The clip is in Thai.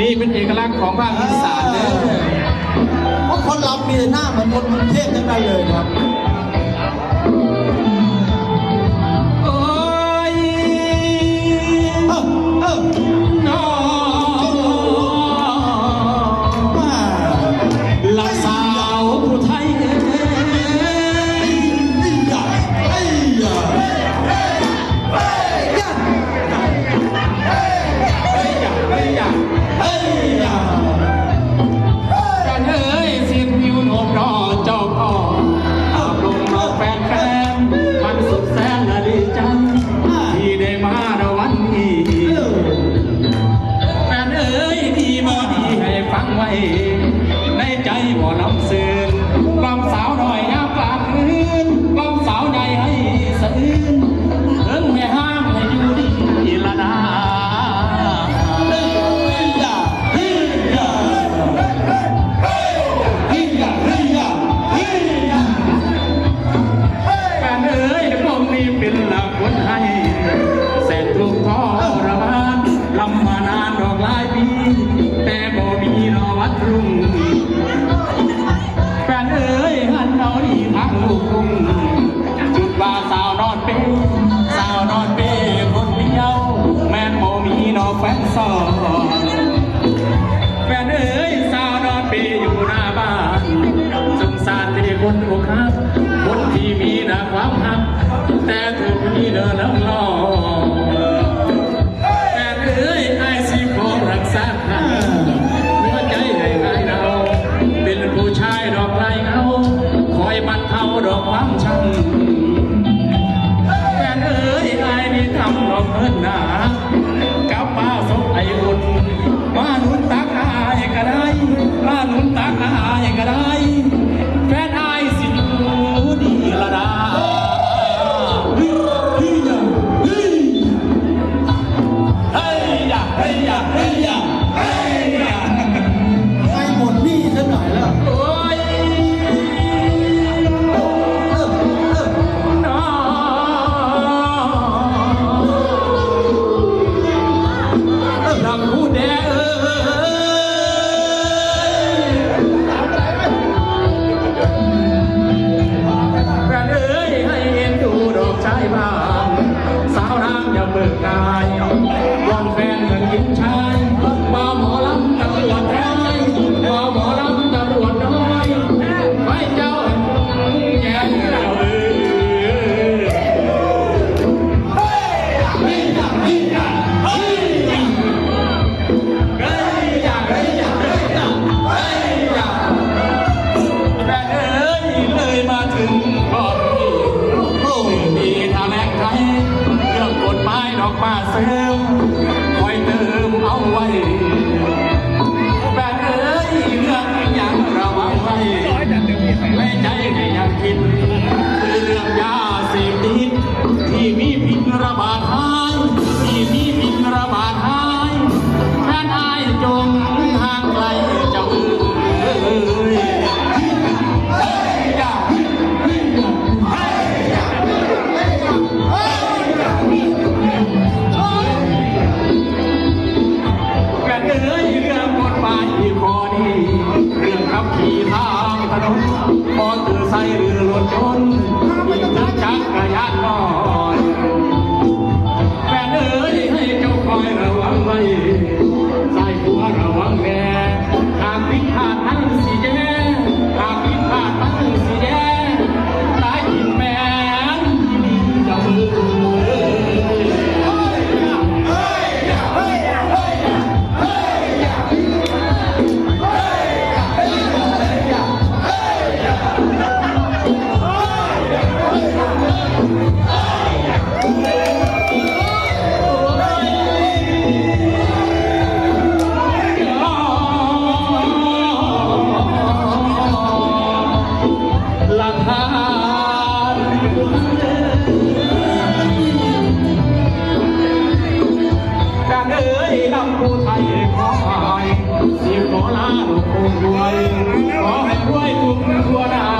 นี่เป็นเอกลักษณ์ของภาคอีสานเลย เพราะคนเรามีหน้าเหมือนคนกรุงเทพทั้งนั้นเลยครับ แต่เอ้ยไอซีขอรักษาหัวใจให้หายเรา เป็นผู้ชายดอกไรเงาคอยบรรเทาดอกความช้ำแต่เอ้ยไอนี่ทำดอกเพื่อนหนากลับมาสบไออุ่น Mahan. Marawang. สียหมอลาลูกคงรวยขอให้รวยทุกทั่วหน้า